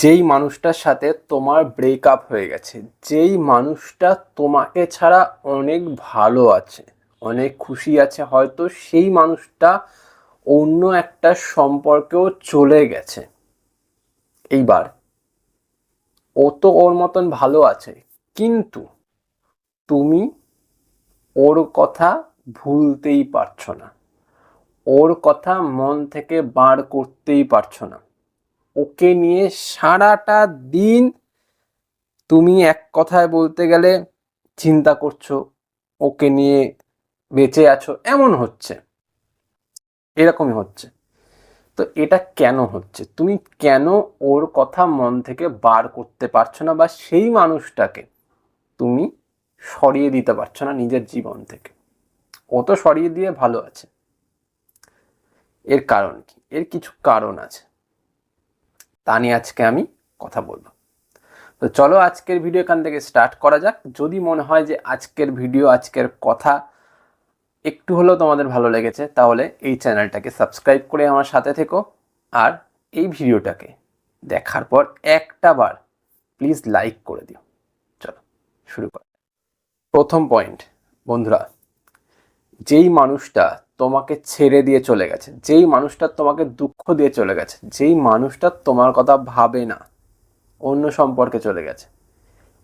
যেই মানুষটার সাথে তোমার ব্রেকআপ হয়ে গেছে, যেই মানুষটা তোমাকে ছাড়া অনেক ভালো আছে, অনেক খুশি আছে, হয়তো সেই মানুষটা অন্য একটা সম্পর্কেও চলে গেছে। এইবার, ও তো ওর মতন ভালো আছে, কিন্তু তুমি ওর কথা ভুলতেই পারছ না, ওর কথা মন থেকে বার করতেই পারছ না। ওকে নিয়ে সারাটা দিন তুমি এক কথায় বলতে গেলে চিন্তা করছ, ওকে নিয়ে বেঁচে আছো, এমন হচ্ছে। এরকমই হচ্ছে। তো এটা কেন হচ্ছে? তুমি কেন ওর কথা মন থেকে বার করতে পারছ না বা সেই মানুষটাকে তুমি সরিয়ে দিতে পারছ না নিজের জীবন থেকে? ও তো সরিয়ে দিয়ে ভালো আছে। এর কারণ কি? এর কিছু কারণ আছে। তা নিয়ে আজকে আমি কথা বলব। তো চলো আজকের ভিডিও এখান থেকে স্টার্ট করা যাক। যদি মনে হয় যে আজকের ভিডিও আজকের কথা একটু হলেও তোমাদের ভালো লেগেছে, তাহলে এই চ্যানেলটাকে সাবস্ক্রাইব করে আমার সাথে থেকো। আর এই ভিডিওটাকে দেখার পর একটা বার প্লিজ লাইক করে দিও। চলো, শুরু করা। প্রথম পয়েন্ট বন্ধুরা, যেই মানুষটা তোমাকে ছেড়ে দিয়ে চলে গেছে। যেই মানুষটা তোমাকে দুঃখ দিয়ে চলে গেছে, যেই মানুষটা তোমার কথা ভাবে না, অন্য সম্পর্কে চলে গেছে।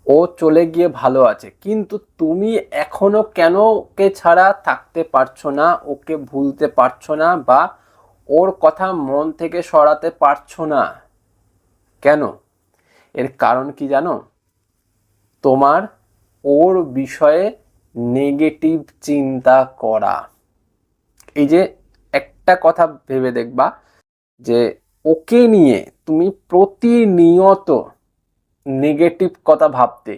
ও চলে গিয়ে ভালো আছে, কিন্তু তুমি এখনও কেন ওকে ছাড়া থাকতে পারছ না, ওকে ভুলতে পারছ না বা ওর কথা মন থেকে সরাতে পারছ না? কেন? এর কারণ কি জানো? তোমার ওর বিষয়ে নেগেটিভ চিন্তা করা। এই যে একটা কথা ভেবে দেখবা যে ওকে নিয়ে তুমি প্রতিনিয়ত নেগেটিভ কথা ভাবতে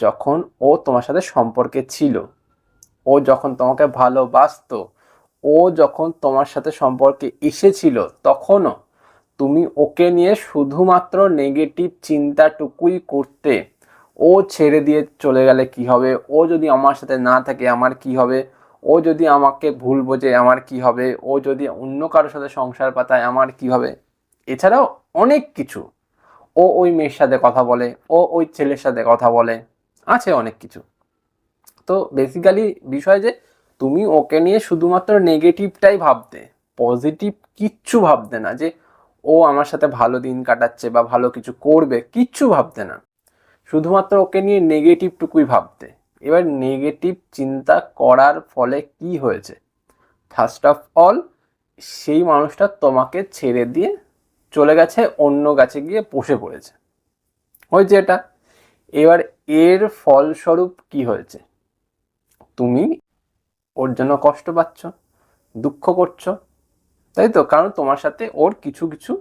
যখন ও তোমার সাথে সম্পর্কে ছিল। ও যখন তোমাকে ভালোবাসতো, ও যখন তোমার সাথে সম্পর্কে এসেছিল, তখনও তুমি ওকে নিয়ে শুধুমাত্র নেগেটিভ চিন্তাটুকুই করতে। ও ছেড়ে দিয়ে চলে গেলে কি হবে? ও যদি আমার সাথে না থাকে, আমার কি হবে? ও যদি আমাকে ভুল বোঝে, আমার কি হবে? ও যদি অন্য কারোর সাথে সংসার পাতায়, আমার কি হবে? এছাড়াও অনেক কিছু। ও ওই মেয়ের সাথে কথা বলে, ও ওই ছেলের সাথে কথা বলে, আছে অনেক কিছু। তো বেসিক্যালি বিষয় যে, তুমি ওকে নিয়ে শুধুমাত্র নেগেটিভটাই ভাবতে পজিটিভ কিচ্ছু ভাবতে না যে, ও আমার সাথে ভালো দিন কাটাচ্ছে বা ভালো কিছু করবে, কিচ্ছু ভাবতে না। শুধুমাত্র ওকে নিয়ে নেগেটিভটুকুই ভাবতে। এবার নেগেটিভ চিন্তা করার ফলে কি হয়েছে? ফার্স্ট অফ অল সেই মানুষটা তোমাকে ছেড়ে দিয়ে চলে গেছে, অন্য গাছে গিয়ে বসে পড়েছে। হয়েছে এটা। এবার এর ফলস্বরূপ কি হয়েছে? তুমি ওর জন্য কষ্ট পাচ্ছ, দুঃখ করছ, তাই তো? কারণ তোমার সাথে ওর কিছু কিছু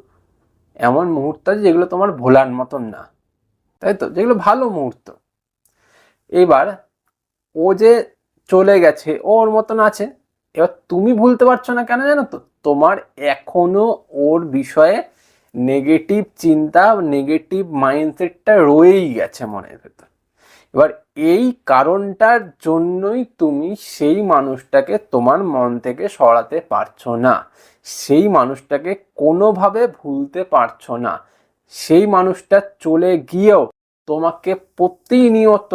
এমন মুহূর্ত আছে যেগুলো তোমার ভোলার মতন না, তাই তো? যেগুলো ভালো মুহূর্ত। এবার ও যে চলে গেছে ওর মতন আছে। এবার তুমি ভুলতে পারছ না কেন জানো তো? তোমার এখনও ওর বিষয়ে নেগেটিভ চিন্তা নেগেটিভ মাইন্ডসেটটা রয়েই গেছে মনের ভেতর। এবার এই কারণটার জন্যই তুমি সেই মানুষটাকে তোমার মন থেকে সরাতে পারছ না। সেই মানুষটাকে কোনোভাবে ভুলতে পারছ না। সেই মানুষটা চলে গিয়েও তোমাকে প্রতিনিয়ত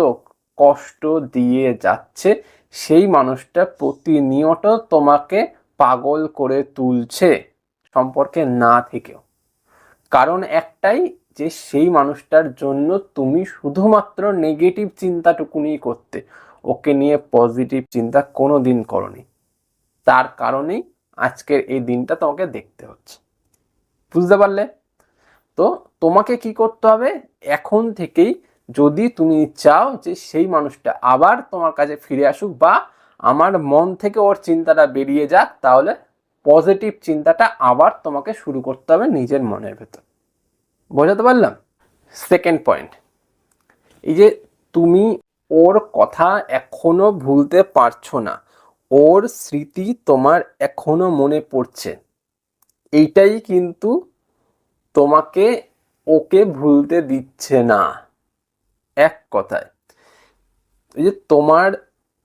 কষ্ট দিয়ে যাচ্ছে, সেই মানুষটা প্রতিনিয়ত তোমাকে পাগল করে তুলছে সম্পর্কে না থেকেও। কারণ একটাই যে সেই মানুষটার জন্য তুমি শুধুমাত্র নেগেটিভ চিন্তাটুকুনি করতে, ওকে নিয়ে পজিটিভ চিন্তা কোনো দিন করনি। তার কারণেই আজকের এই দিনটা তোমাকে দেখতে হচ্ছে। বুঝতে পারলে? তো তোমাকে কি করতে হবে? এখন থেকেই যদি তুমি চাও যে সেই মানুষটা আবার তোমার কাছে ফিরে আসুক বা আমার মন থেকে ওর চিন্তাটা বেরিয়ে যাক, তাহলে পজিটিভ চিন্তাটা আবার তোমাকে শুরু করতে হবে নিজের মনের ভেতর। বোঝাতে পারলাম? সেকেন্ড পয়েন্ট এই যে তুমি ওর কথা এখনও ভুলতে পারছ না, ওর স্মৃতি তোমার এখনও মনে পড়ছে, এইটাই কিন্তু তোমাকে ওকে ভুলতে দিচ্ছে না। এক কথায়। এই যে তোমার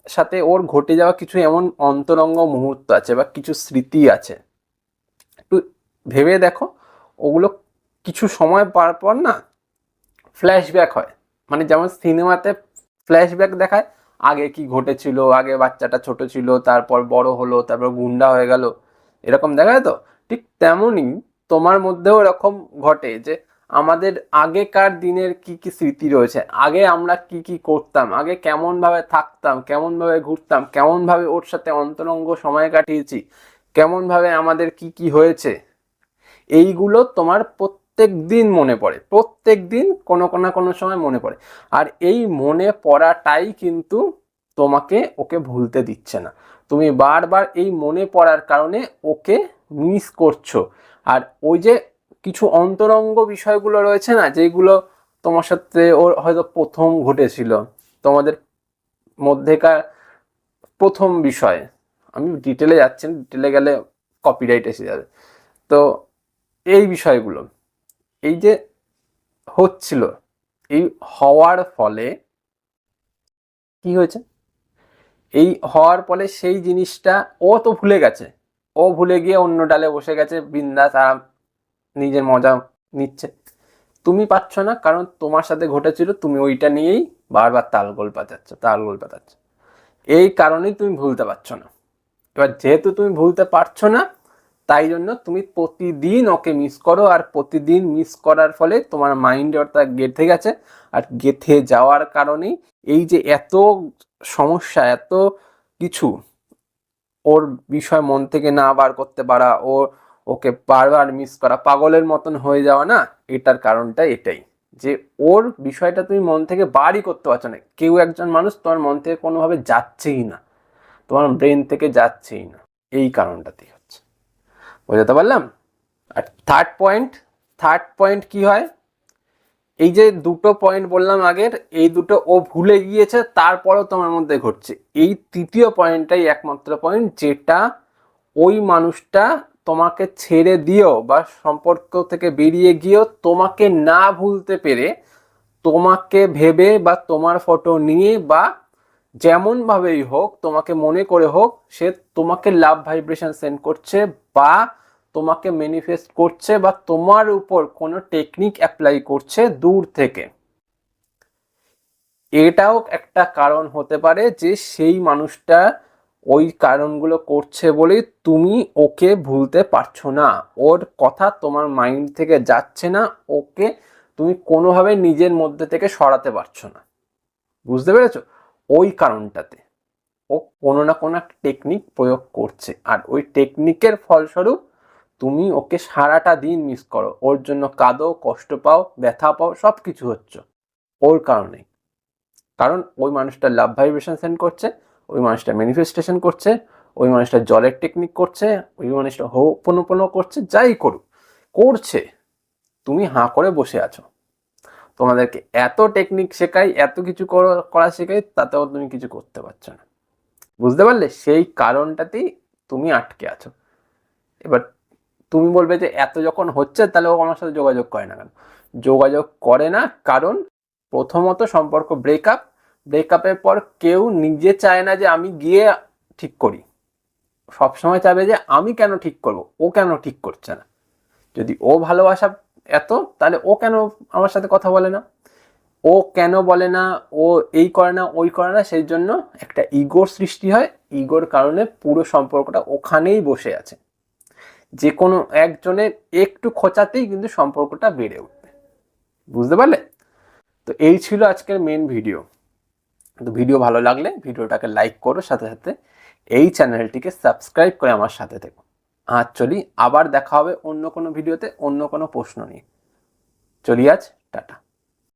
সাথে ওর ঘটে যাওয়া কিছু এমন অন্তরঙ্গ মুহূর্ত আছে বা কিছু স্মৃতি আছে, একটু ভেবে দেখো, ওগুলো কিছু সময় পার পর না ফ্ল্যাশব্যাক হয়। মানে যেমন সিনেমাতে ফ্ল্যাশব্যাক দেখায়, আগে কি ঘটেছিল, আগে বাচ্চাটা ছোট ছিল, তারপর বড় হলো, তারপর গুন্ডা হয়ে গেল, এরকম দেখায় তো? ঠিক তেমনই তোমার মধ্যেও এরকম ঘটে যে আমাদের আগেকার দিনের কি কি স্মৃতি রয়েছে? আগে আমরা কি কি করতাম? আগে কেমন ভাবে থাকতাম? কেমন ভাবে ঘুরতাম? কেমন ভাবে ওর সাথে অন্তরঙ্গ সময় কাটিয়েছি? কেমন ভাবে আমাদের কি কি হয়েছে? এইগুলো তোমার প্রত্যেক দিন মনে পড়ে। প্রত্যেক দিন কোনো কোনো কোনো সময় মনে পড়ে। আর এই মনে পড়াটাই কিন্তু তোমাকে ওকে ভুলতে দিচ্ছে না। তুমি বারবার এই মনে পড়ার কারণে ওকে মিস করছ। আর ওই যে কিছু অন্তরঙ্গ বিষয়গুলো রয়েছে না, যেগুলো তোমার সাথে ওর হয়তো প্রথম ঘটেছিল। তোমাদের মধ্যেকার প্রথম বিষয়। আমি ডিটেলে যাচ্ছি ডিটেলে গেলে কপিরাইট এসে যাবে। তো এই বিষয়গুলো, এই যে হচ্ছিল, এই হওয়ার ফলে কি হয়েছে? এই হওয়ার ফলে সেই জিনিসটা ও তো ভুলে গেছে। ও ভুলে গিয়ে অন্য ডালে বসে গেছে, বিন্দাস আরাম নিজের মজা নিচ্ছে। তুমি পাচ্ছ না, কারণ তোমার সাথে ঘটেছিল, তুমি ওইটা নিয়েই বারবার তালগোল পাতাচ্ছ তালগোল পাতাচ্ছ এই কারণেই তুমি ভুলতে পারছ না। এবার যেহেতু তুমি ভুলতে পারছ না, তাই জন্য তুমি প্রতিদিন ওকে মিস করো, আর প্রতিদিন মিস করার ফলে তোমার মাইন্ডে অর্থাৎ গেঁথে গেছে। আর গেঁথে যাওয়ার কারণেই এই যে এত সমস্যা, এত কিছু, ওর বিষয় মন থেকে না বার করতে পারা ও ওকে বারবার মিস করা, পাগলের মতন হয়ে যাওয়া না, এটার কারণটা এটাই। যে ওর বিষয়টা তুমি মন থেকে বারই করতে পারছ না, কেউ একজন মানুষ তোমার মন থেকে কোনোভাবে যাচ্ছেই না, তোমার ব্রেন থেকে যাচ্ছেই না, এই কারণটাতেই হচ্ছে। বোঝাতে পারলাম? আর থার্ড পয়েন্ট থার্ড পয়েন্ট কি হয়? এই যে দুটো পয়েন্ট বললাম আগের, এই দুটো ও ভুলে গিয়েছে, তারপরেও তোমার মধ্যে ঘটছে। এই তৃতীয় পয়েন্টটাই একমাত্র পয়েন্ট যেটা ওই মানুষটা তোমাকে ছেড়ে দিও বা সম্পর্ক থেকে বেরিয়ে গিয়েও তোমাকে না ভুলতে পেরে তোমাকে ভেবে বা তোমার ফটো নিয়ে বা যেমনভাবেই হোক, তোমাকে মনে করে হোক, সে তোমাকে লাভ ভাইব্রেশন সেন্ড করছে বা তোমাকে ম্যানিফেস্ট করছে বা তোমার উপর কোনো টেকনিক অ্যাপ্লাই করছে দূর থেকে। এটাও একটা কারণ হতে পারে যে সেই মানুষটা ওই কারণগুলো করছে বলেই তুমি ওকে ভুলতে পারছ না। ওর কথা তোমার মাইন্ড থেকে যাচ্ছে না, ওকে তুমি কোনোভাবে নিজের মধ্যে থেকে সরাতে পারছ না। বুঝতে পেরেছ? ওই কারণটাতে। ও কোনো না কোনো টেকনিক প্রয়োগ করছে। আর ওই টেকনিকের ফলস্বরূপ তুমি ওকে সারাটা দিন মিস করো। ওর জন্য কাঁদো, কষ্ট পাও, ব্যথা পাও সব কিছু হচ্ছে। ওর কারণে কারণ ওই মানুষটা লাভ ভাইব্রেশন সেন্ড করছে। ওই মানুষটা ম্যানিফেস্টেশন করছে, ওই মানুষটা জলের টেকনিক করছে, ওই মানুষটা হোপনোপনো করছে, যাই করুক। করছে, তুমি হাঁ করে বসে আছো। তোমাদেরকে এত টেকনিক শেখাই এত কিছু করা শেখাই তাতেও তুমি কিছু করতে পারছ না। বুঝতে পারলে? সেই কারণটাতেই তুমি আটকে আছো। এবার তুমি বলবে যে, এত যখন হচ্ছে, তাহলে ও আমার সাথে যোগাযোগ করে না কেন? যোগাযোগ করে না, কারণ প্রথমত সম্পর্ক ব্রেকআপ ব্রেকআপের পর কেউ নিজে চায় না যে আমি গিয়ে ঠিক করি। সবসময় চাবে যে আমি কেন ঠিক করব, ও কেন ঠিক করছে না। যদি ও ভালোবাসা এত, তাহলে ও কেন আমার সাথে কথা বলে না? ও কেন বলে না, ও এই করে না, ওই করে না, সেই জন্য একটা ইগোর সৃষ্টি হয়। ইগোর কারণে পুরো সম্পর্কটা ওখানেই বসে আছে। যে কোনো একজনের একটু খোঁচাতেই কিন্তু সম্পর্কটা বেড়ে উঠবে। বুঝতে পারলে? তো এই ছিল আজকের মেন ভিডিও তো ভিডিও ভালো লাগলে ভিডিওটাকে লাইক করো, সাথে সাথে এই চ্যানেলটিকে সাবস্ক্রাইব করে আমার সাথে থেকো। আজ চলি, আবার দেখা হবে অন্য কোনো ভিডিওতে অন্য কোনো প্রশ্ন নিয়ে। চলি আজ, টাটা।